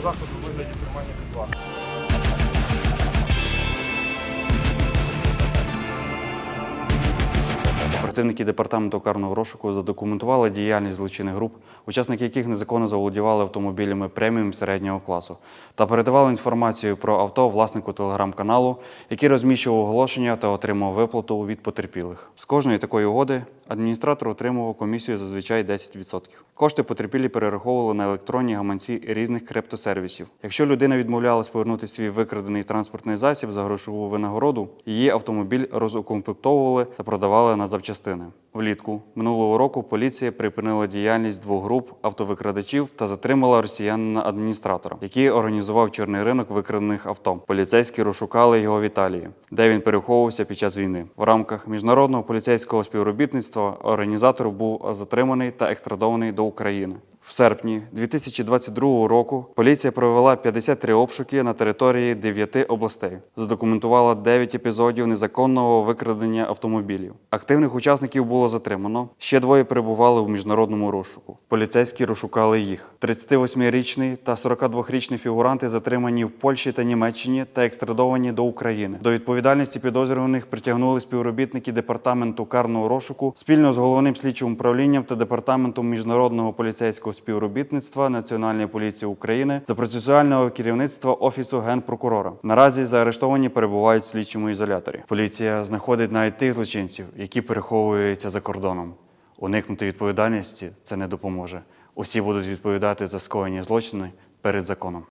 заходу у вигляді тримання під вартою. Оперативники департаменту карного розшуку задокументували діяльність злочинних груп, учасники яких незаконно заволодівали автомобілями преміум середнього класу та передавали інформацію про авто власнику телеграм-каналу, який розміщував оголошення та отримав виплату від потерпілих. З кожної такої угоди адміністратор отримував комісію зазвичай 10%. Кошти потерпілі перераховували на електронні гаманці різних криптосервісів. Якщо людина відмовлялась повернути свій викрадений транспортний засіб за грошову винагороду, її автомобіль розукомплектовували та продавали на запчастини. Влітку минулого року поліція припинила діяльність двох груп автовикрадачів та затримала росіянина адміністратора, який організував чорний ринок викрадених авто. Поліцейські розшукали його в Італії, де він переховувався під час війни. В рамках міжнародного поліцейського співробітництва організатор був затриманий та екстрадований до України. В серпні 2022 року поліція провела 53 обшуки на території 9 областей, задокументувала 9 епізодів незаконного викрадення автомобілів. Активних учасників було затримано. Ще двоє перебували в міжнародному розшуку. Поліцейські розшукали їх. 38-річний та 42-річний фігуранти затримані в Польщі та Німеччині та екстрадовані до України. До відповідальності підозрюваних притягнули співробітники департаменту карного розшуку спільно з головним слідчим управлінням та департаментом міжнародного поліцейського співробітництва Національної поліції України за процесуального керівництва офісу генпрокурора. Наразі заарештовані перебувають в слідчому ізоляторі. Поліція знаходить навіть тих злочинців, які переховуються за кордоном. Уникнути відповідальності це не допоможе. Усі будуть відповідати за скоєні злочини перед законом.